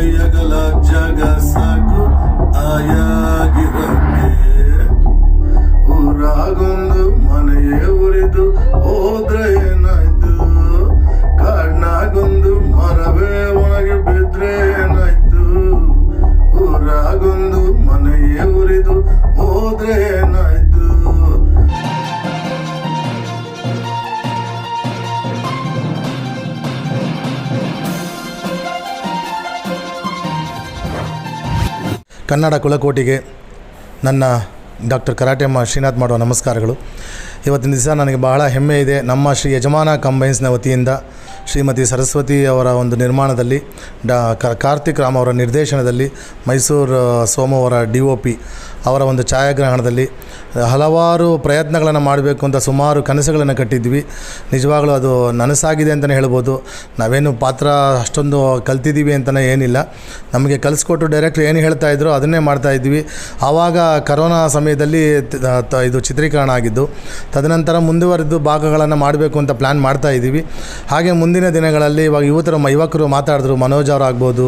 ಕೈಯಗಲ ಜಾಗ ಸಾಕು ಆಯಾಗಿರಕ್ಕೆ ಊರಾಗೊಂದು ಮನೆಯೇ ಉರಿದು ಹೋದ್ರೆ ಏನಾಯ್ತು? ಕಾಡ್ನಾಗೊಂದು ಮರವೇ ಒಣಗಿ ಬಿದ್ರೆ ಏನಾಯ್ತು? ಊರಾಗೊಂದು ಮನೆಯೇ ಉರಿದು ಹೋದ್ರೆ ಏನಾಯ್ತು? ಕನ್ನಡ ಕುಲಕೋಟಿಗೆ ನನ್ನ ಡಾಕ್ಟರ್ ಕರಾಟೆಮ್ಮ ಶ್ರೀನಾಥ್ ಮಾಡುವ ನಮಸ್ಕಾರಗಳು. ಇವತ್ತಿನ ದಿವಸ ನನಗೆ ಬಹಳ ಹೆಮ್ಮೆ ಇದೆ. ನಮ್ಮ ಶ್ರೀ ಯಜಮಾನ ಕಂಬೈನ್ಸ್ನ ವತಿಯಿಂದ ಶ್ರೀಮತಿ ಸರಸ್ವತಿ ಅವರ ಒಂದು ನಿರ್ಮಾಣದಲ್ಲಿ, ಡಾ ಕಾರ್ತಿಕ್ ರಾಮ್ ಅವರ ನಿರ್ದೇಶನದಲ್ಲಿ, ಮೈಸೂರು ಸೋಮವಾರ ಡಿ ಒ ಪಿ ಅವರ ಒಂದು ಛಾಯಾಗ್ರಹಣದಲ್ಲಿ ಹಲವಾರು ಪ್ರಯತ್ನಗಳನ್ನು ಮಾಡಬೇಕು ಅಂತ ಸುಮಾರು ಕನಸುಗಳನ್ನು ಕಟ್ಟಿದ್ವಿ. ನಿಜವಾಗಲೂ ಅದು ನನಸಾಗಿದೆ ಅಂತಲೇ ಹೇಳ್ಬೋದು. ನಾವೇನು ಪಾತ್ರ ಅಷ್ಟೊಂದು ಕಲ್ತಿದ್ದೀವಿ ಅಂತಲೇ ಏನಿಲ್ಲ. ನಮಗೆ ಕಲಿಸ್ಕೊಟ್ಟು ಡೈರೆಕ್ಟ್ರ್ ಏನು ಹೇಳ್ತಾ ಇದ್ರು ಅದನ್ನೇ ಮಾಡ್ತಾ ಇದ್ವಿ. ಆವಾಗ ಕರೋನಾ ಸಮಯದಲ್ಲಿ ಇದು ಚಿತ್ರೀಕರಣ ಆಗಿದ್ದು, ತದನಂತರ ಮುಂದುವರೆದು ಭಾಗಗಳನ್ನು ಮಾಡಬೇಕು ಅಂತ ಪ್ಲ್ಯಾನ್ ಮಾಡ್ತಾ ಹಾಗೆ ಹಾಗೆ ಮುಂದಿನ ದಿನಗಳಲ್ಲಿ ಇವಾಗ ಯುವತರು ಯುವಕರು ಮಾತಾಡಿದ್ರು, ಮನೋಜ್ ಅವರಾಗ್ಬೋದು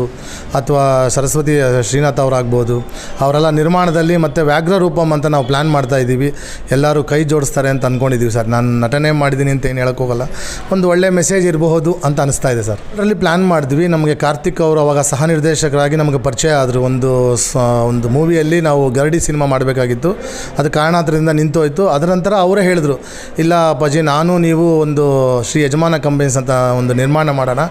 ಅಥವಾ ಸರಸ್ವತಿ ಶ್ರೀನಾಥ್ ಅವರಾಗ್ಬೋದು. ಅವರೆಲ್ಲ ನಿರ್ಮಾಣದಲ್ಲಿ ಮತ್ತು ವ್ಯಾಘ್ರ ರೂಪಂ ಅಂತ ನಾವು ಪ್ಲ್ಯಾನ್ ಮಾಡ್ತಾ ಇದ್ದೀವಿ. ಎಲ್ಲರೂ ಕೈ ಜೋಡಿಸ್ತಾರೆ ಅಂತ ಅಂದ್ಕೊಂಡಿದ್ದೀವಿ ಸರ್. ನಾನು ನಟನೆ ಮಾಡಿದ್ದೀನಿ ಅಂತ ಏನು ಹೇಳೋಕ್ಕೋಗಲ್ಲ ಒಂದು ಒಳ್ಳೆ ಮೆಸೇಜ್ ಇರಬಹುದು ಅಂತ ಅನಿಸ್ತಾ ಇದೆ ಸರ್. ಅದರಲ್ಲಿ ಪ್ಲ್ಯಾನ್ ಮಾಡಿದ್ವಿ. ನಮಗೆ ಕಾರ್ತಿಕ್ ಅವರು ಅವಾಗ ಸಹ ನಿರ್ದೇಶಕರಾಗಿ ನಮಗೆ ಪರಿಚಯ ಆದರು. ಒಂದು ಒಂದು ಮೂವಿಯಲ್ಲಿ ನಾವು ಗರಡಿ ಸಿನಿಮಾ ಮಾಡಬೇಕಾಗಿತ್ತು. ಅದು ಕಾರಣಾಂತರದಿಂದ ನಿಂತೋಯ್ತು. ಅದರ ನಂತರ ಅವರೇ ಹೇಳಿದ್ರು, ಇಲ್ಲ ಅಪ್ಪಾಜಿ, ನಾನು ನೀವು ಒಂದು ಶ್ರೀ ಯಜಮಾನ ಕಂಪನೀಸ್ ಅಂತ ಒಂದು ನಿರ್ಮಾಣ ಮಾಡೋಣ.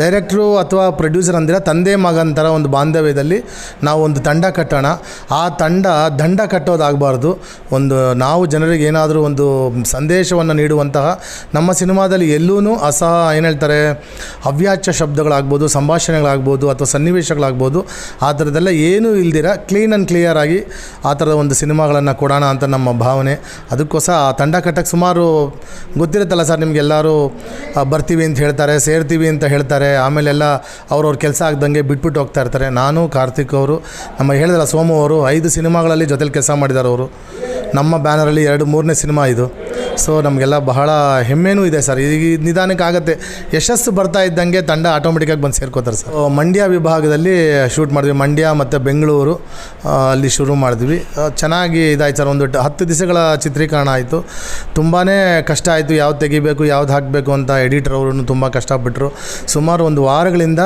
ಡೈರೆಕ್ಟ್ರು ಅಥವಾ ಪ್ರೊಡ್ಯೂಸರ್ ಅಂದಿರ ತಂದೆ ಮಗನ ಥರ ಒಂದು ಬಾಂಧವ್ಯದಲ್ಲಿ ನಾವು ಒಂದು ತಂಡ ಕಟ್ಟೋಣ. ಆ ತಂಡ ದಂಡ ಕಟ್ಟೋದಾಗಬಾರ್ದು. ಒಂದು ನಾವು ಜನರಿಗೆ ಏನಾದರೂ ಒಂದು ಸಂದೇಶವನ್ನು ನೀಡುವಂತಹ ನಮ್ಮ ಸಿನಿಮಾದಲ್ಲಿ ಎಲ್ಲೂ ಅಸಹ ಏನು ಹೇಳ್ತಾರೆ ಅವ್ಯಾಚ್ಯ ಶಬ್ದಗಳಾಗ್ಬೋದು, ಸಂಭಾಷಣೆಗಳಾಗ್ಬೋದು ಅಥವಾ ಸನ್ನಿವೇಶಗಳಾಗ್ಬೋದು, ಆ ಥರದ್ದೆಲ್ಲ ಏನೂ ಇಲ್ದಿರ ಕ್ಲೀನ್ ಆ್ಯಂಡ್ ಕ್ಲಿಯರ್ ಆಗಿ ಆ ಥರದ ಒಂದು ಸಿನಿಮಾಗಳನ್ನು ಕೊಡೋಣ ಅಂತ ನಮ್ಮ ಭಾವನೆ. ಅದಕ್ಕೋಸ್ಕರ ಆ ತಂಡ ಕಟ್ಟಕ್ಕೆ ಸುಮಾರು ಗೊತ್ತಿರುತ್ತಲ್ಲ ಸರ್ ನಿಮಗೆಲ್ಲರೂ ಬರ್ತೀವಿ ಅಂತ ಹೇಳ್ತಾರೆ, ಸೇರ್ತೀವಿ ಅಂತ ಹೇಳ್ತಾರೆ ಆಮೇಲೆಲ್ಲ ಅವ್ರವ್ರ ಕೆಲಸ ಆಗ್ದಂಗೆ ಬಿಟ್ಬಿಟ್ಟು ಹೋಗ್ತಾ ಇರ್ತಾರೆ. ನಾನು, ಕಾರ್ತಿಕ್ ಅವರು, ನಮ್ಮ ಹೇಳಿದ್ರಲ್ಲ ಸೋಮು ಅವರು, ಐದು ಸಿನಿಮಾಗಳಲ್ಲಿ ಜೊತೆಲಿ ಕೆಲಸ ಮಾಡಿದ್ದಾರೆ ಅವರು. ನಮ್ಮ ಬ್ಯಾನರಲ್ಲಿ ಎರಡು, ಮೂರನೇ ಸಿನಿಮಾ ಇದು. ಸೊ ನಮಗೆಲ್ಲ ಬಹಳ ಹೆಮ್ಮೆನೂ ಇದೆ ಸರ್. ಈಗ ನಿಧಾನಕ್ಕೆ ಆಗುತ್ತೆ ಯಶಸ್ಸು ಬರ್ತಾ ಇದ್ದಂಗೆ ತಂಡ ಆಟೋಮೆಟಿಕ್ಕಾಗಿ ಬಂದು ಸೇರ್ಕೋತಾರೆ ಸರ್. ಮಂಡ್ಯ ವಿಭಾಗದಲ್ಲಿ ಶೂಟ್ ಮಾಡಿದ್ವಿ. ಮಂಡ್ಯ ಮತ್ತು ಬೆಂಗಳೂರು ಅಲ್ಲಿ ಶುರು ಮಾಡಿದ್ವಿ. ಚೆನ್ನಾಗಿ ಇದಾಯ್ತು ಸರ್. ಒಂದು ಹತ್ತು ದಿವಸಗಳ ಚಿತ್ರೀಕರಣ ಆಯಿತು. ತುಂಬಾ ಕಷ್ಟ ಆಯಿತು. ಯಾವ್ದು ತೆಗಿಬೇಕು, ಯಾವ್ದು ಹಾಕಬೇಕು ಅಂತ ಎಡಿಟರ್ ಅವರು ತುಂಬ ಕಷ್ಟಪಟ್ಟರು ಸುಮಾರು ಒಂದು ವಾರಗಳಿಂದ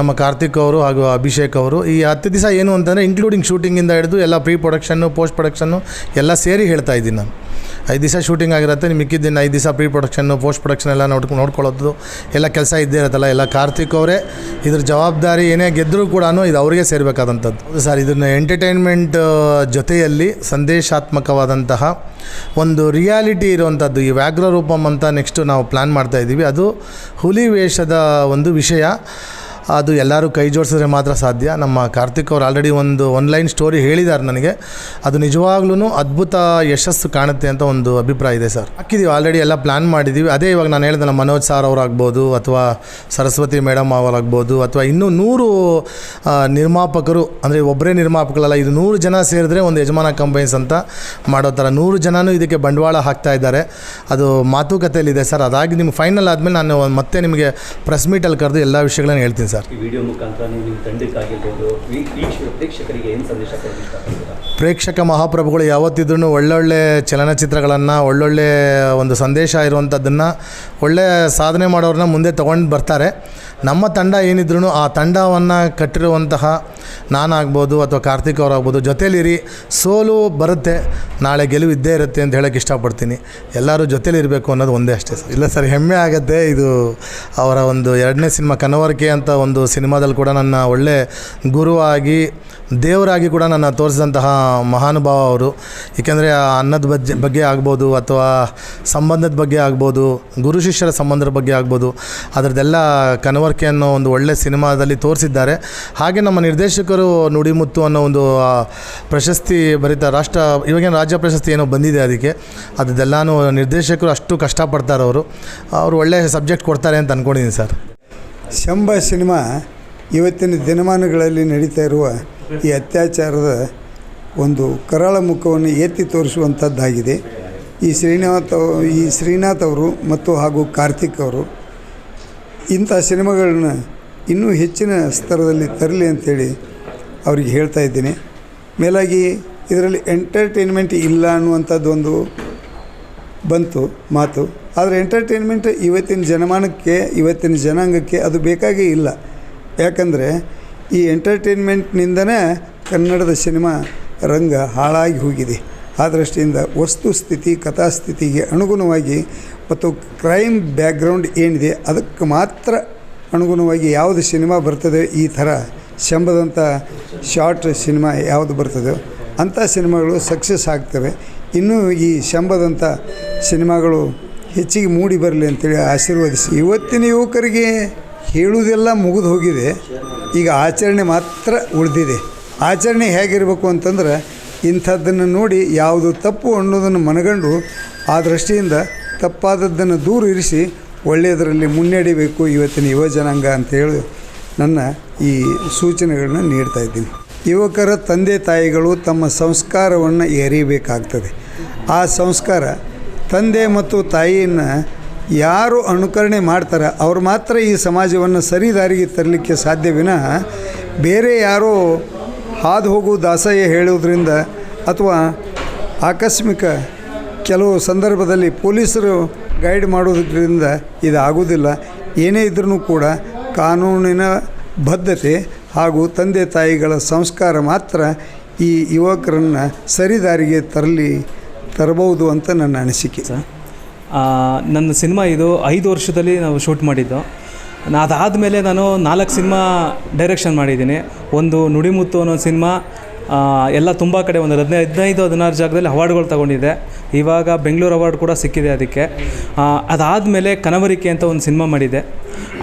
ನಮ್ಮ ಕಾರ್ತಿಕ್ ಅವರು ಹಾಗೂ ಅಭಿಷೇಕ್ ಅವರು. ಈ ಹತ್ತು ದಿವಸ ಏನು ಅಂತಂದರೆ ಇನ್ಕ್ಲೂಡಿಂಗ್ ಶೂಟಿಂಗಿಂದ ಹಿಡಿದು ಎಲ್ಲ ಪ್ರೀ ಪ್ರೊಡಕ್ಷನ್ನು ಪೋಸ್ಟ್ ಪ್ರೊಡಕ್ಷನ್ನು ಎಲ್ಲ ಸೇರಿ ಹೇಳ್ತಾ ಇದ್ದೀನಿ ನಾನು. ಐದು ದಿವಸ ಶೂಟಿಂಗ್ ಆಗಿರುತ್ತೆ, ನಿಮ್ಗೆ ಮಿಕ್ಕಿದ್ದಿನ ಐದು ದಿವಸ ಪ್ರೀ ಪ್ರೊಡಕ್ಷನ್ನು ಪೋಸ್ಟ್ ಪ್ರೊಡಕ್ಷನ್ ಎಲ್ಲ ನೋಡ್ಕೊಂಡು ನೋಡ್ಕೊಳ್ಳೋದು. ಎಲ್ಲ ಕೆಲಸ ಇದ್ದೇ ಇರುತ್ತಲ್ಲ, ಎಲ್ಲ ಕಾರ್ತಿಕ್ ಅವರೇ. ಇದ್ರ ಜವಾಬ್ದಾರಿ ಏನೇ ಗೆದ್ದರೂ ಕೂಡ ಇದು ಅವರಿಗೆ ಸೇರಬೇಕಾದಂಥದ್ದು. ಸರ್, ಇದನ್ನು ಎಂಟರ್ಟೈನ್ಮೆಂಟ್ ಜೊತೆಯಲ್ಲಿ ಸಂದೇಶಾತ್ಮಕವಾದಂತಹ ಒಂದು ರಿಯಾಲಿಟಿ ಇರುವಂಥದ್ದು, ಈ ವ್ಯಾಘ್ರ ರೂಪಂ ಅಂತ ನೆಕ್ಸ್ಟು ನಾವು ಪ್ಲ್ಯಾನ್ ಮಾಡ್ತಾ ಇದ್ದೀವಿ ಅದು ಹುಲಿ ವೇಷದ ಒಂದು ವಿಷಯ. ಅದು ಎಲ್ಲರೂ ಕೈ ಜೋಡಿಸಿದ್ರೆ ಮಾತ್ರ ಸಾಧ್ಯ. ನಮ್ಮ ಕಾರ್ತಿಕ್ ಅವರು ಆಲ್ರೆಡಿ ಒಂದು ಆನ್ಲೈನ್ ಸ್ಟೋರಿ ಹೇಳಿದ್ದಾರೆ ನನಗೆ. ಅದು ನಿಜವಾಗ್ಲೂ ಅದ್ಭುತ ಯಶಸ್ಸು ಕಾಣುತ್ತೆ ಅಂತ ಒಂದು ಅಭಿಪ್ರಾಯ ಇದೆ ಸರ್. ಹಾಕಿದ್ದೀವಿ ಆಲ್ರೆಡಿ ಎಲ್ಲ ಪ್ಲ್ಯಾನ್ ಮಾಡಿದ್ದೀವಿ ಅದೇ ಇವಾಗ ನಾನು ಹೇಳಿದೆ, ನಮ್ಮ ಮನೋಜ್ ಸಾರ್ ಅವರಾಗ್ಬೋದು ಅಥವಾ ಸರಸ್ವತಿ ಮೇಡಮ್ ಅವರಾಗ್ಬೋದು ಅಥವಾ ಇನ್ನೂ ನೂರು ನಿರ್ಮಾಪಕರು, ಅಂದರೆ ಒಬ್ಬರೇ ನಿರ್ಮಾಪಕರಲ್ಲ, ಇದು ನೂರು ಜನ ಸೇರಿದ್ರೆ ಒಂದು ಯಜಮಾನ ಕಂಪನೀಸ್ ಅಂತ ಮಾಡೋ ಥರ ನೂರು ಜನನೂ ಇದಕ್ಕೆ ಬಂಡವಾಳ ಹಾಕ್ತಾ ಇದ್ದಾರೆ. ಅದು ಮಾತುಕತೆಯಲ್ಲಿದೆ ಸರ್. ಅದಾಗಿ ನಿಮ್ಗೆ ಫೈನಲ್ ಆದಮೇಲೆ ನಾನು ಮತ್ತೆ ನಿಮಗೆ ಪ್ರೆಸ್ ಮೀಟಲ್ಲಿ ಕರೆದು ಎಲ್ಲ ವಿಷಯಗಳನ್ನ ಹೇಳ್ತೀನಿ ಸರ್. ಈ ವಿಡಿಯೋ ಮುಖಾಂತರ ನೀವು ತಂಡಕ್ಕಾಗಿರ್ಬೋದು ಈ ಪ್ರೇಕ್ಷಕರಿಗೆ ಏನು ಸಂದೇಶ ಇಷ್ಟಪಡ್ತೀರಾ? ಪ್ರೇಕ್ಷಕ ಮಹಾಪ್ರಭುಗಳು ಯಾವತ್ತಿದ್ರೂ ಒಳ್ಳೊಳ್ಳೆ ಚಲನಚಿತ್ರಗಳನ್ನು, ಒಳ್ಳೊಳ್ಳೆ ಒಂದು ಸಂದೇಶ ಇರುವಂಥದ್ದನ್ನು ಒಳ್ಳೆ ಸಾಧನೆ ಮಾಡೋರನ್ನ ಮುಂದೆ ತೊಗೊಂಡು ಬರ್ತಾರೆ. ನಮ್ಮ ತಂಡ ಏನಿದ್ರು ಆ ತಂಡವನ್ನು ಕಟ್ಟಿರುವಂತಹ ನಾನಾಗ್ಬೋದು ಅಥವಾ ಕಾರ್ತಿಕ್ ಅವರಾಗ್ಬೋದು, ಜೊತೇಲಿರಿ. ಸೋಲು ಬರುತ್ತೆ. ನಾಳೆ ಗೆಲುವು ಇದ್ದೇ ಇರುತ್ತೆ ಅಂತ ಹೇಳೋಕ್ಕೆ ಇಷ್ಟಪಡ್ತೀನಿ. ಎಲ್ಲರೂ ಜೊತೇಲಿರಬೇಕು ಅನ್ನೋದು ಒಂದೇ ಅಷ್ಟೇ ಇಲ್ಲ ಸರ್, ಹೆಮ್ಮೆ ಆಗುತ್ತೆ. ಇದು ಅವರ ಒಂದು ಎರಡನೇ ಸಿನಿಮಾ ಕನವರಿಕೆ ಅಂತ ಒಂದು ಸಿನಿಮಾದಲ್ಲಿ ಕೂಡ ನನ್ನ ಒಳ್ಳೆ ಗುರುವಾಗಿ, ದೇವರಾಗಿ ಕೂಡ ನನ್ನ ತೋರಿಸಿದಂತಹ ಮಹಾನುಭಾವ ಅವರು. ಏಕೆಂದರೆ ಆ ಅನ್ನದ ಬಗ್ಗೆ ಬಗ್ಗೆ ಆಗ್ಬೋದು ಅಥವಾ ಸಂಬಂಧದ ಬಗ್ಗೆ ಆಗ್ಬೋದು, ಗುರು ಶಿಷ್ಯರ ಸಂಬಂಧದ ಬಗ್ಗೆ ಆಗ್ಬೋದು, ಅದರದ್ದೆಲ್ಲ ಕನವರ್ಕೆ ಅನ್ನೋ ಒಂದು ಒಳ್ಳೆ ಸಿನಿಮಾದಲ್ಲಿ ತೋರಿಸಿದ್ದಾರೆ. ಹಾಗೆ ನಮ್ಮ ನಿರ್ದೇಶಕರು ನುಡಿಮುತ್ತು ಅನ್ನೋ ಒಂದು ಪ್ರಶಸ್ತಿ ಭರಿತ ರಾಷ್ಟ್ರ, ಇವಾಗೇನು ರಾಜ್ಯ ಪ್ರಶಸ್ತಿ ಏನೋ ಬಂದಿದೆ ಅದಕ್ಕೆ. ಅದೆಲ್ಲನೂ ನಿರ್ದೇಶಕರು ಅಷ್ಟು ಕಷ್ಟಪಡ್ತಾರೆ ಅವರು. ಅವರು ಒಳ್ಳೆಯ ಸಬ್ಜೆಕ್ಟ್ ಕೊಡ್ತಾರೆ ಅಂತ ಅಂದ್ಕೊಂಡಿದ್ದೀನಿ ಸರ್. ಶಂಬ ಸಿನಿಮಾ ಇವತ್ತಿನ ದಿನಮಾನಗಳಲ್ಲಿ ನಡೀತಾ ಇರುವ ಈ ಅತ್ಯಾಚಾರದ ಒಂದು ಕರಾಳ ಮುಖವನ್ನು ಎತ್ತಿ ತೋರಿಸುವಂಥದ್ದಾಗಿದೆ. ಈ ಶ್ರೀನಾಥ್ ಈ ಶ್ರೀನಾಥ್ ಅವರು ಮತ್ತು ಹಾಗೂ ಕಾರ್ತಿಕ್ ಅವರು ಇಂಥ ಸಿನಿಮಾಗಳನ್ನ ಇನ್ನೂ ಹೆಚ್ಚಿನ ಸ್ತರದಲ್ಲಿ ತರಲಿ ಅಂತೇಳಿ ಅವ್ರಿಗೆ ಹೇಳ್ತಾ ಇದ್ದೀನಿ. ಮೇಲಾಗಿ ಇದರಲ್ಲಿ ಎಂಟರ್ಟೈನ್ಮೆಂಟ್ ಇಲ್ಲ ಅನ್ನುವಂಥದ್ದು ಒಂದು ಬಂತು ಮಾತು. ಆದರೆ ಎಂಟರ್ಟೈನ್ಮೆಂಟ್ ಇವತ್ತಿನ ಜನಮಾನಕ್ಕೆ, ಇವತ್ತಿನ ಜನಾಂಗಕ್ಕೆ ಅದು ಬೇಕಾಗೇ ಇಲ್ಲ. ಯಾಕಂದರೆ ಈ ಎಂಟರ್ಟೈನ್ಮೆಂಟ್ನಿಂದನೇ ಕನ್ನಡದ ಸಿನಿಮಾ ರಂಗ ಹಾಳಾಗಿ ಹೋಗಿದೆ. ಆ ದೃಷ್ಟಿಯಿಂದ ವಸ್ತುಸ್ಥಿತಿ ಕಥಾಸ್ಥಿತಿಗೆ ಅನುಗುಣವಾಗಿ ಮತ್ತು ಕ್ರೈಮ್ ಬ್ಯಾಕ್ಗ್ರೌಂಡ್ ಏನಿದೆ, ಅದಕ್ಕೆ ಮಾತ್ರ ಅನುಗುಣವಾಗಿ ಯಾವುದು ಸಿನಿಮಾ ಬರ್ತದೆ ಈ ಥರ ಶಂಬದಂಥ ಶಾರ್ಟ್ ಸಿನಿಮಾ ಯಾವುದು ಬರ್ತದೋ ಅಂಥ ಸಿನಿಮಾಗಳು ಸಕ್ಸಸ್ ಆಗ್ತವೆ. ಇನ್ನೂ ಈ ಶಂಬದಂಥ ಸಿನಿಮಾಗಳು ಹೆಚ್ಚಿಗೆ ಮೂಡಿ ಬರಲಿ ಅಂತೇಳಿ ಆಶೀರ್ವದಿಸಿ. ಇವತ್ತಿನ ಯುವಕರಿಗೆ ಹೇಳುವುದೆಲ್ಲ ಮುಗಿದು ಹೋಗಿದೆ. ಈಗ ಆಚರಣೆ ಮಾತ್ರ ಉಳಿದಿದೆ. ಆಚರಣೆ ಹೇಗಿರಬೇಕು ಅಂತಂದ್ರೆ ಇಂಥದ್ದನ್ನು ನೋಡಿ ಯಾವುದು ತಪ್ಪು ಅನ್ನೋದನ್ನು ಮನಗಂಡು ಆ ದೃಷ್ಟಿಯಿಂದ ತಪ್ಪಾದದ್ದನ್ನು ದೂರ ಇರಿಸಿ ಒಳ್ಳೆಯದರಲ್ಲಿ ಮುನ್ನಡಿಬೇಕು ಇವತ್ತಿನ ಯುವ ಜನಾಂಗ ಅಂತ ಹೇಳಿ ನನ್ನ ಈ ಸೂಚನೆಗಳನ್ನ ನೀಡ್ತಾ ಇದ್ದೀನಿ. ಯುವಕರ ತಂದೆ ತಾಯಿಗಳು ತಮ್ಮ ಸಂಸ್ಕಾರವನ್ನು ಎರಿಬೇಕಾಗ್ತದೆ. ಆ ಸಂಸ್ಕಾರ ತಂದೆ ಮತ್ತು ತಾಯಿಯನ್ನು ಯಾರು ಅನುಕರಣೆ ಮಾಡ್ತಾರೆ ಅವ್ರು ಮಾತ್ರ ಈ ಸಮಾಜವನ್ನು ಸರಿ ದಾರಿಗೆ ತರಲಿಕ್ಕೆ ಸಾಧ್ಯ ವಿನಃ ಬೇರೆ ಯಾರೋ ಹಾದು ಹೋಗು ದಾಸಯ್ಯ ಹೇಳೋದ್ರಿಂದ ಅಥವಾ ಆಕಸ್ಮಿಕ ಕೆಲವು ಸಂದರ್ಭದಲ್ಲಿ ಪೊಲೀಸರು ಗೈಡ್ ಮಾಡೋದ್ರಿಂದ ಇದು ಆಗೋದಿಲ್ಲ ಏನೇ ಇದ್ರೂ ಕೂಡ ಕಾನೂನಿನ ಬದ್ಧತೆ ಹಾಗೂ ತಂದೆ ತಾಯಿಗಳ ಸಂಸ್ಕಾರ ಮಾತ್ರ ಈ ಯುವಕರನ್ನು ಸರಿದಾರಿಗೆ ತರಲಿ, ತರಬಹುದು ಅಂತ ನನ್ನ ಅನಿಸಿಕೆ. ಸರ್ ನನ್ನ ಸಿನಿಮಾ ಇದು ಐದು ವರ್ಷದಲ್ಲಿ ನಾವು ಶೂಟ್ ಮಾಡಿದ್ದು. ಅದಾದಮೇಲೆ ನಾನು ನಾಲ್ಕು ಸಿನಿಮಾ ಡೈರೆಕ್ಷನ್ ಮಾಡಿದ್ದೀನಿ. ಒಂದು ನುಡಿಮುತ್ತು ಅನ್ನೋ ಸಿನಿಮಾ ಎಲ್ಲ ತುಂಬ ಕಡೆ ಒಂದು ಹದಿನೈದು ಹದಿನೈದು, ಹದಿನಾರು ಜಾಗದಲ್ಲಿ ಅವಾರ್ಡ್ಗಳು ತಗೊಂಡಿದೆ ಇವಾಗ ಬೆಂಗಳೂರು ಅವಾರ್ಡ್ ಕೂಡ ಸಿಕ್ಕಿದೆ ಅದಕ್ಕೆ. ಅದಾದಮೇಲೆ ಕನವರಿಕೆ ಅಂತ ಒಂದು ಸಿನಿಮಾ ಮಾಡಿದೆ.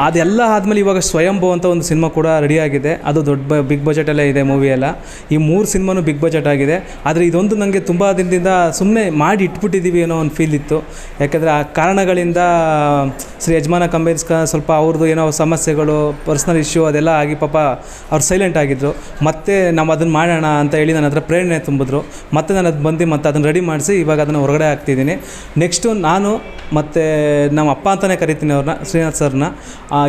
ಅದೆಲ್ಲ ಆದಮೇಲೆ ಇವಾಗ ಸ್ವಯಂಭೂ ಅಂತ ಒಂದು ಸಿನಿಮಾ ಕೂಡ ರೆಡಿಯಾಗಿದೆ ಅದು ದೊಡ್ಡ ಬ, ಬಿಗ್ ಬಜೆಟಲ್ಲೇ ಇದೆ ಮೂವಿ ಎಲ್ಲ. ಈ ಮೂರು ಸಿನಿಮಾನು ಬಿಗ್ ಬಜೆಟ್ ಆಗಿದೆ. ಆದರೆ ಇದೊಂದು ನನಗೆ ತುಂಬ ದಿನದಿಂದ ಸುಮ್ಮನೆ ಮಾಡಿ ಇಟ್ಬಿಟ್ಟಿದ್ದೀವಿ ಅನ್ನೋ ಒಂದು ಫೀಲ್ ಇತ್ತು. ಯಾಕೆಂದರೆ ಆ ಕಾರಣಗಳಿಂದ, ಶ್ರೀ ಯಜಮಾನ ಕಂಬೈನ್ಸ್ಕ ಸ್ವಲ್ಪ ಅವ್ರದ್ದು ಏನೋ ಸಮಸ್ಯೆಗಳು ಪರ್ಸ್ನಲ್ ಇಶ್ಯೂ ಅದೆಲ್ಲ ಆಗಿ ಪಾಪ ಅವ್ರು ಸೈಲೆಂಟ್ ಆಗಿದ್ದರು ಮತ್ತೆ ನಾವು ಅದನ್ನು ಮಾಡೋಣ ಅಂತ ಹೇಳಿ ನನ್ನ ಹತ್ರ ಪ್ರೇರಣೆ ತುಂಬಿದ್ರು. ಮತ್ತೆ ನಾನು ಅದು ಬಂದು ಮತ್ತೆ ಅದನ್ನು ರೆಡಿ ಮಾಡಿಸಿ ಇವಾಗ ಅದನ್ನು ಹೊರಗಡೆ ಹಾಕ್ತಿದ್ದೀನಿ. ನೆಕ್ಸ್ಟು ನಾನು ಮತ್ತು ನಮ್ಮ ಅಪ್ಪ ಅಂತಲೇ ಕರಿತೀನಿ ಅವ್ರನ್ನ, ಶ್ರೀನಾಥ್ ಸರ್ನ.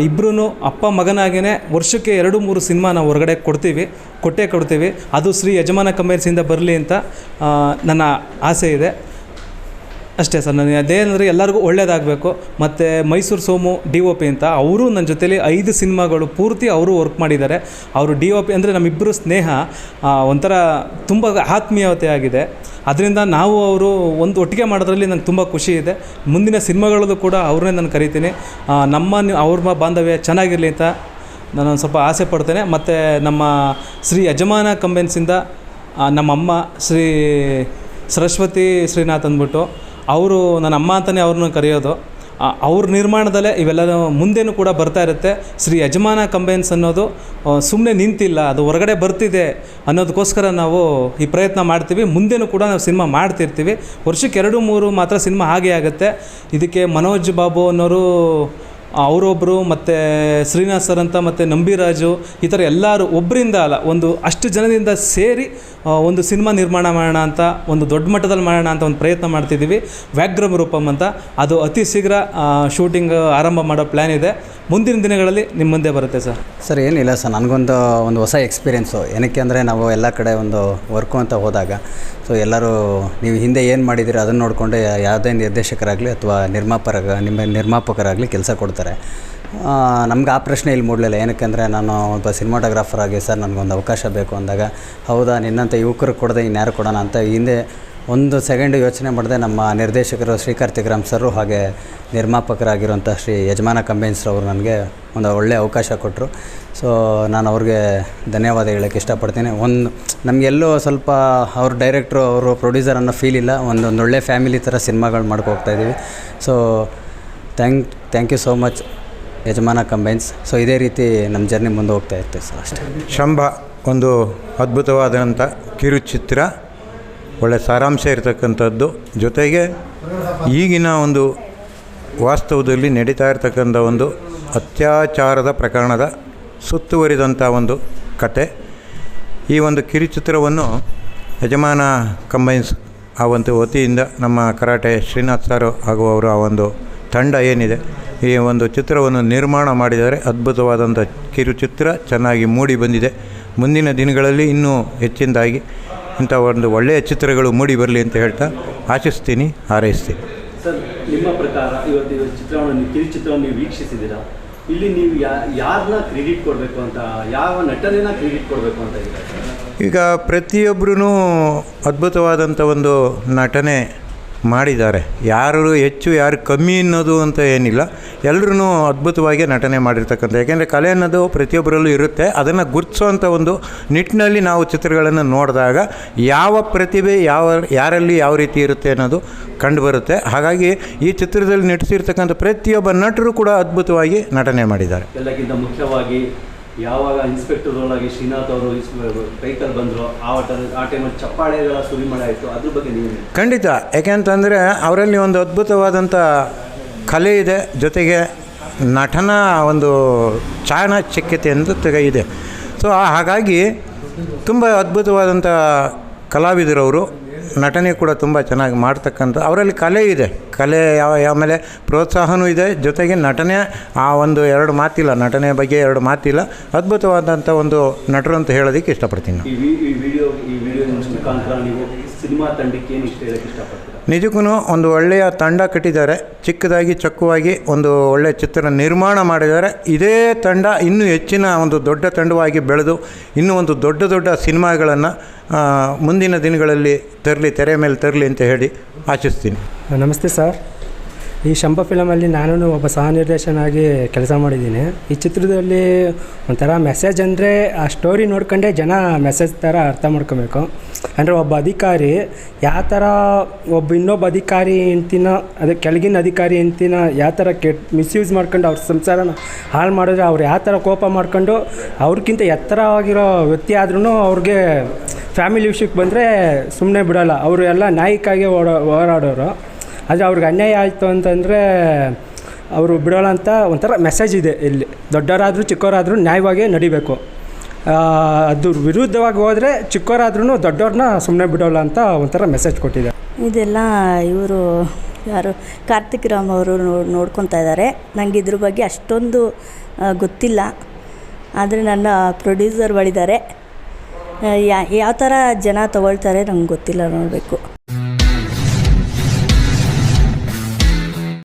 ಇಬ್ಬರೂ ಅಪ್ಪ ಮಗನಾಗೇ ವರ್ಷಕ್ಕೆ ಎರಡು ಮೂರು ಸಿನಿಮಾ ನಾವು ಹೊರಗಡೆ ಕೊಡ್ತೀವಿ, ಕೊಟ್ಟೇ ಕೊಡ್ತೀವಿ. ಅದು ಶ್ರೀ ಯಜಮಾನ ಕಂಬೈನ್ಸಿಂದ ಬರಲಿ ಅಂತ ನನ್ನ ಆಸೆ ಇದೆ. ಅಷ್ಟೇ ಸರ್, ನನಗೆ ಅದೇನಂದರೆ ಎಲ್ಲರಿಗೂ ಒಳ್ಳೇದಾಗಬೇಕು. ಮತ್ತು Mysuru Somu, D O P ಅಂತ ಅವರು ನನ್ನ ಜೊತೇಲಿ ಐದು ಸಿನಿಮಾಗಳು ಪೂರ್ತಿ ಅವರು ವರ್ಕ್ ಮಾಡಿದ್ದಾರೆ. ಅವರು ಡಿ ಒ ಪಿ ಅಂದರೆ ನಮ್ಮಿಬ್ಬರು ಸ್ನೇಹ ಒಂಥರ ತುಂಬ ಆತ್ಮೀಯತೆ ಆಗಿದೆ ಅದರಿಂದ ನಾವು ಅವರು ಒಂದು ಒಟ್ಟಿಗೆ ಮಾಡೋದ್ರಲ್ಲಿ ನಂಗೆ ತುಂಬ ಖುಷಿ ಇದೆ. ಮುಂದಿನ ಸಿನಿಮಾಗಳಲ್ಲೂ ಕೂಡ ಅವ್ರನ್ನೇ ನಾನು ಕರಿತೀನಿ. ನಮ್ಮ ಅವ್ರ ಬಾಂಧವ್ಯ ಚೆನ್ನಾಗಿರಲಿ ಅಂತ ನಾನು ಸ್ವಲ್ಪ ಆಸೆ ಪಡ್ತೇನೆ. ಮತ್ತು ನಮ್ಮ ಶ್ರೀ ಯಜಮಾನ ಕಂಬೆನ್ಸಿಂದ ನಮ್ಮಮ್ಮ ಶ್ರೀ ಸರಸ್ವತಿ ಶ್ರೀನಾಥ್ ಅಂದ್ಬಿಟ್ಟು ಅವರು ನನ್ನ ಅಮ್ಮ ಅಂತಲೇ ಅವ್ರನ್ನ ಕರೆಯೋದು. ಅವ್ರ ನಿರ್ಮಾಣದಲ್ಲೇ ಇವೆಲ್ಲ ಮುಂದೆನೂ ಕೂಡ ಬರ್ತಾ ಇರುತ್ತೆ. ಶ್ರೀ ಯಜಮಾನ ಕಂಬೈನ್ಸ್ ಅನ್ನೋದು ಸುಮ್ಮನೆ ನಿಂತಿಲ್ಲ, ಅದು ಹೊರಗಡೆ ಬರ್ತಿದೆ ಅನ್ನೋದಕ್ಕೋಸ್ಕರ ನಾವು ಈ ಪ್ರಯತ್ನ ಮಾಡ್ತೀವಿ. ಮುಂದೆನೂ ಕೂಡ ನಾವು ಸಿನಿಮಾ ಮಾಡ್ತಿರ್ತೀವಿ. ವರ್ಷಕ್ಕೆ ಎರಡು ಮೂರು ಮಾತ್ರ ಸಿನಿಮಾ ಹಾಗೆ ಆಗುತ್ತೆ. ಇದಕ್ಕೆ ಮನೋಜ್ ಬಾಬು ಅನ್ನೋರು ಅವರೊಬ್ಬರು ಮತ್ತು ಶ್ರೀನಿವಾಸ್ ಸರ್ ಅಂತ ಮತ್ತು ನಂಬಿರಾಜು, ಈ ಥರ ಎಲ್ಲರೂ ಒಬ್ಬರಿಂದ ಅಲ್ಲ, ಒಂದು ಅಷ್ಟು ಜನದಿಂದ ಸೇರಿ ಒಂದು ಸಿನಿಮಾ ನಿರ್ಮಾಣ ಮಾಡೋಣ ಅಂತ, ಒಂದು ದೊಡ್ಡ ಮಟ್ಟದಲ್ಲಿ ಮಾಡೋಣ ಅಂತ ಒಂದು ಪ್ರಯತ್ನ ಮಾಡ್ತಿದ್ದೀವಿ. ವ್ಯಾಘ್ರಮ ರೂಪಂ ಅಂತ. ಅದು ಅತಿ ಶೀಘ್ರ ಶೂಟಿಂಗ್ ಆರಂಭ ಮಾಡೋ ಪ್ಲ್ಯಾನ್ ಇದೆ. ಮುಂದಿನ ದಿನಗಳಲ್ಲಿ ನಿಮ್ಮ ಮುಂದೆ ಬರುತ್ತೆ ಸರ್. ಸರ್, ಏನಿಲ್ಲ ಸರ್, ನನಗೊಂದು ಒಂದು ಹೊಸ ಎಕ್ಸ್ಪೀರಿಯೆನ್ಸು ಏನಕ್ಕೆ ಅಂದರೆ ನಾವು ಎಲ್ಲ ಕಡೆ ಒಂದು ವರ್ಕು ಅಂತ ಹೋದಾಗ ಸೊ ಎಲ್ಲರೂ ನೀವು ಹಿಂದೆ ಏನು ಮಾಡಿದ್ದೀರಿ ಅದನ್ನು ನೋಡಿಕೊಂಡು ಯಾವುದೇ ನಿರ್ದೇಶಕರಾಗಲಿ ಅಥವಾ ನಿರ್ಮಾಪರ ನಿಮ್ಮ ನಿರ್ಮಾಪಕರಾಗಲಿ ಕೆಲಸ ಕೊಡ್ತಾರೆ. ನಮ್ಗೆ ಆ ಪ್ರಶ್ನೆ ಇಲ್ಲಿ ಮೂಡಲಿಲ್ಲ. ಏನಕ್ಕೆ ಅಂದರೆ ನಾನು ಒಬ್ಬ ಸಿನಿಮಾಟೋಗ್ರಾಫರ್ ಆಗಿ ಸರ್, ನನಗೊಂದು ಅವಕಾಶ ಬೇಕು ಅಂದಾಗ, ಹೌದಾ ನಿನ್ನಂಥ ಯುವಕರು ಕೊಡದೆ ಇನ್ಯಾರು ಕೊಡೋಣ ಅಂತ ಹಿಂದೆ ಒಂದು ಸೆಕೆಂಡ್ ಯೋಚನೆ ಮಾಡಿದೆ ನಮ್ಮ ನಿರ್ದೇಶಕರು ಶ್ರೀಕಾರ್ತಿಗ್ರಾಮ್ ಸರು ಹಾಗೆ ನಿರ್ಮಾಪಕರಾಗಿರುವಂಥ ಶ್ರೀ ಯಜಮಾನ ಕಂಬೈನ್ಸ್ರವರು ನನಗೆ ಒಂದು ಒಳ್ಳೆಯ ಅವಕಾಶ ಕೊಟ್ಟರು. ಸೊ ನಾನು ಅವ್ರಿಗೆ ಧನ್ಯವಾದ ಹೇಳೋಕ್ಕೆ ಇಷ್ಟಪಡ್ತೀನಿ. ಒಂದು, ನಮಗೆಲ್ಲೋ ಸ್ವಲ್ಪ ಅವ್ರ ಡೈರೆಕ್ಟ್ರು, ಅವರು ಪ್ರೊಡ್ಯೂಸರ್ ಅನ್ನೋ ಫೀಲ್ ಇಲ್ಲ. ಒಂದು ಒಳ್ಳೆ ಫ್ಯಾಮಿಲಿ ಥರ ಸಿನಿಮಾಗಳು ಮಾಡ್ಕೊ ಹೋಗ್ತಾ ಇದ್ದೀವಿ. So thank thank you so much Yajamana combines. So ಇದೇ ರೀತಿ ನಮ್ಮ ಜರ್ನಿ ಮುಂದೆ ಹೋಗ್ತಾ ಇರ್ತೀವಿ ಸರ್ ಅಷ್ಟೇ. ಶಂಭ, ಒಂದು ಅದ್ಭುತವಾದಂಥ ಕಿರುಚಿತ್ರ. ಒಳ್ಳೆ ಸಾರಾಂಶ ಇರತಕ್ಕಂಥದ್ದು. ಜೊತೆಗೆ ಈಗಿನ ಒಂದು ವಾಸ್ತವದಲ್ಲಿ ನಡೀತಾ ಇರತಕ್ಕಂಥ ಒಂದು ಅತ್ಯಾಚಾರದ ಪ್ರಕರಣದ ಸುತ್ತುವರಿದಂಥ ಒಂದು ಕತೆ. ಈ ಒಂದು ಕಿರುಚಿತ್ರವನ್ನು ಯಜಮಾನ ಕಂಬೈನ್ಸ್ ಆ ಒಂದು ವತಿಯಿಂದ ನಮ್ಮ ಕರಾಟೆ ಶ್ರೀನಾಥ್ ಸರ್ ಹಾಗೂ ಅವರ ಆ ಒಂದು ತಂಡ ಏನಿದೆ, ಈ ಒಂದು ಚಿತ್ರವನ್ನು ನಿರ್ಮಾಣ ಮಾಡಿದರೆ ಅದ್ಭುತವಾದಂಥ ಕಿರುಚಿತ್ರ ಚೆನ್ನಾಗಿ ಮೂಡಿ ಬಂದಿದೆ. ಮುಂದಿನ ದಿನಗಳಲ್ಲಿ ಇನ್ನೂ ಹೆಚ್ಚಿನದಾಗಿ ಇಂಥ ಒಂದು ಒಳ್ಳೆಯ ಚಿತ್ರಗಳು ಮೂಡಿ ಬರಲಿ ಅಂತ ಹೇಳ್ತಾ ಆಶಿಸ್ತೀನಿ ಹಾರೈಸ್ತೀನಿ. ಸರ್ ನಿಮ್ಮ ಪ್ರಕಾರ ಇವತ್ತು ಚಿತ್ರವನ್ನು ನೀವು ಕಿರುಚಿತ್ರವನ್ನು ನೀವು ವೀಕ್ಷಿಸಿದ್ದೀರಾ? ಇಲ್ಲಿ ನೀವು ಯಾ ಯಾರನ್ನ ಕ್ರೆಡಿಟ್ ಕೊಡಬೇಕು ಅಂತ ಯಾವ ನಟನೆನ ಕ್ರೆಡಿಟ್ ಕೊಡಬೇಕು ಅಂತ ಈಗ ಪ್ರತಿಯೊಬ್ಬರೂ ಅದ್ಭುತವಾದಂಥ ಒಂದು ನಟನೆ ಮಾಡಿದ್ದಾರೆ. ಯಾರು ಹೆಚ್ಚು, ಯಾರು ಕಮ್ಮಿ ಅನ್ನೋದು ಅಂತ ಏನಿಲ್ಲ. ಎಲ್ಲರೂ ಅದ್ಭುತವಾಗಿ ನಟನೆ ಮಾಡಿರ್ತಕ್ಕಂಥ ಯಾಕೆಂದರೆ ಕಲೆ ಅನ್ನೋದು ಪ್ರತಿಯೊಬ್ಬರಲ್ಲೂ ಇರುತ್ತೆ. ಅದನ್ನು ಗುರುತಿಸೋವಂಥ ಒಂದು ನಿಟ್ಟಿನಲ್ಲಿ ನಾವು ಚಿತ್ರಗಳನ್ನು ನೋಡಿದಾಗ ಯಾವ ಪ್ರತಿಭೆ, ಯಾವ, ಯಾರಲ್ಲಿ ಯಾವ ರೀತಿ ಇರುತ್ತೆ ಅನ್ನೋದು ಕಂಡುಬರುತ್ತೆ. ಹಾಗಾಗಿ ಈ ಚಿತ್ರದಲ್ಲಿ ನಟಿಸಿರ್ತಕ್ಕಂಥ ಪ್ರತಿಯೊಬ್ಬ ನಟರು ಕೂಡ ಅದ್ಭುತವಾಗಿ ನಟನೆ ಮಾಡಿದ್ದಾರೆ. ಎಲ್ಲಕ್ಕಿಂತ ಮುಖ್ಯವಾಗಿ ಯಾವಾಗ ಇನ್ಸ್ಪೆಕ್ಟರ್ ಒಳಗೆ ಶ್ರೀನಾಥ್ ಅವರು ಬೈಕಲ್ಲಿ ಬಂದರು, ಆ ಆ ಟೈಮಲ್ಲಿ ಚಪ್ಪಾಳೆಗಳ ಸುರಿಮಳೆ ಆಯಿತು. ಅದ್ರ ಬಗ್ಗೆ ನೀವು ಖಂಡಿತ. ಯಾಕೆಂತಂದರೆ ಅವರಲ್ಲಿ ಒಂದು ಅದ್ಭುತವಾದಂಥ ಕಲೆ ಇದೆ. ಜೊತೆಗೆ ನಟನ ಒಂದು ಚಾಣಾಚಿಕ್ಯತೆ ಅಂತ ಇದೆ ಸೊ ಹಾಗಾಗಿ ತುಂಬ ಅದ್ಭುತವಾದಂಥ ಕಲಾವಿದರವರು ನಟನೆ ಕೂಡ ತುಂಬ ಚೆನ್ನಾಗಿ ಮಾಡ್ತಕ್ಕಂಥ ಅವರಲ್ಲಿ ಕಲೆ ಇದೆ. ಕಲೆ ಯಾವ ಆಮೇಲೆ ಪ್ರೋತ್ಸಾಹನೂ ಇದೆ. ಜೊತೆಗೆ ನಟನೆ ಆ ಒಂದು ಎರಡು ಮಾತಿಲ್ಲ. ನಟನೆ ಬಗ್ಗೆ ಎರಡು ಮಾತಿಲ್ಲ. ಅದ್ಭುತವಾದಂಥ ಒಂದು ನಟರು ಅಂತ ಹೇಳೋದಕ್ಕೆ ಇಷ್ಟಪಡ್ತೀನಿ ಸಿನಿಮಾ ತಂಡಕ್ಕೆ ಏನು ಇಷ್ಟ ಹೇಳಕ್ಕೆ ಇಷ್ಟಪಡ್ತೀರಾ? ನಿಜಕ್ಕೂ ಒಂದು ಒಳ್ಳೆಯ ತಂಡ ಕಟ್ಟಿದ್ದಾರೆ, ಚಿಕ್ಕದಾಗಿ ಚಕ್ಕವಾಗಿ ಒಂದು ಒಳ್ಳೆಯ ಚಿತ್ರ ನಿರ್ಮಾಣ ಮಾಡಿದ್ದಾರೆ. ಇದೇ ತಂಡ ಇನ್ನೂ ಹೆಚ್ಚಿನ ಒಂದು ದೊಡ್ಡ ತಂಡವಾಗಿ ಬೆಳೆದು, ಇನ್ನೂ ಒಂದು ದೊಡ್ಡ ದೊಡ್ಡ ಸಿನಿಮಾಗಳನ್ನು ಮುಂದಿನ ದಿನಗಳಲ್ಲಿ ತರಲಿ, ತೆರೆ ಮೇಲೆ ತರಲಿ ಅಂತ ಹೇಳಿ ಆಶಿಸ್ತೀನಿ. ನಮಸ್ತೆ ಸರ್. ಈ ಶಂಭ ಫಿಲಮಲ್ಲಿ ನಾನು ಒಬ್ಬ ಸಹ ನಿರ್ದೇಶನಾಗಿ ಕೆಲಸ ಮಾಡಿದ್ದೀನಿ. ಈ ಚಿತ್ರದಲ್ಲಿ ಒಂಥರ ಮೆಸೇಜ್ ಅಂದರೆ ಆ ಸ್ಟೋರಿ ನೋಡ್ಕೊಂಡೇ ಜನ ಮೆಸೇಜ್ ಥರ ಅರ್ಥ ಮಾಡ್ಕೊಬೇಕು. ಅಂದರೆ ಒಬ್ಬ ಅಧಿಕಾರಿ ಯಾವ ಥರ ಒಬ್ಬ ಇನ್ನೊಬ್ಬ ಅಧಿಕಾರಿ ಹೆಂಡ್ತಿನ, ಅದೇ ಕೆಳಗಿನ ಅಧಿಕಾರಿ ಹೆಂಡ್ತಿನ ಯಾವ ಥರ ಕೆಟ್ ಮಿಸ್ಯೂಸ್ ಮಾಡ್ಕೊಂಡು ಅವ್ರ ಸಂಸಾರನ ಹಾಳು ಮಾಡಿದ್ರೆ ಅವ್ರು ಯಾವ ಥರ ಕೋಪ ಮಾಡ್ಕೊಂಡು ಅವ್ರಿಗಿಂತ ಎತ್ತರವಾಗಿರೋ ವ್ಯಕ್ತಿ ಆದ್ರೂ ಅವ್ರಿಗೆ ಫ್ಯಾಮಿಲಿ ವಿಷಯಕ್ಕೆ ಬಂದರೆ ಸುಮ್ಮನೆ ಬಿಡೋಲ್ಲ. ಅವರು ಎಲ್ಲ ನ್ಯಾಯಕ್ಕಾಗಿ ಓಡೋ, ಹೋರಾಡೋರು. ಆದರೆ ಅವ್ರಿಗೆ ಅನ್ಯಾಯ ಆಯಿತು ಅಂತಂದರೆ ಅವರು ಬಿಡೋಲ್ಲ ಅಂತ ಒಂಥರ ಮೆಸೇಜ್ ಇದೆ ಇಲ್ಲಿ. ದೊಡ್ಡವರಾದರೂ ಚಿಕ್ಕವರಾದರೂ ನ್ಯಾಯವಾಗಿ ನಡಿಬೇಕು. ಅದು ವಿರುದ್ಧವಾಗಿ ಹೋದರೆ ಚಿಕ್ಕವರಾದ್ರೂ ದೊಡ್ಡವ್ರನ್ನ ಸುಮ್ಮನೆ ಬಿಡೋಲ್ಲ ಅಂತ ಒಂಥರ ಮೆಸೇಜ್ ಕೊಟ್ಟಿದೆ. ಇದೆಲ್ಲ ಇವರು ಯಾರು ಕಾರ್ತಿಕ್ ರಾಮ್ ಅವರು ನೋಡ್ಕೊತಾ ಇದ್ದಾರೆ ನನಗೆ ಇದ್ರ ಬಗ್ಗೆ ಅಷ್ಟೊಂದು ಗೊತ್ತಿಲ್ಲ. ಆದರೆ ನನ್ನ ಪ್ರೊಡ್ಯೂಸರ್ಗಳಿದ್ದಾರೆ ಯಾವ ಥರ ಜನ ತಗೊಳ್ತಾರೆ ನಂಗೆ ಗೊತ್ತಿಲ್ಲ ನೋಡಬೇಕು.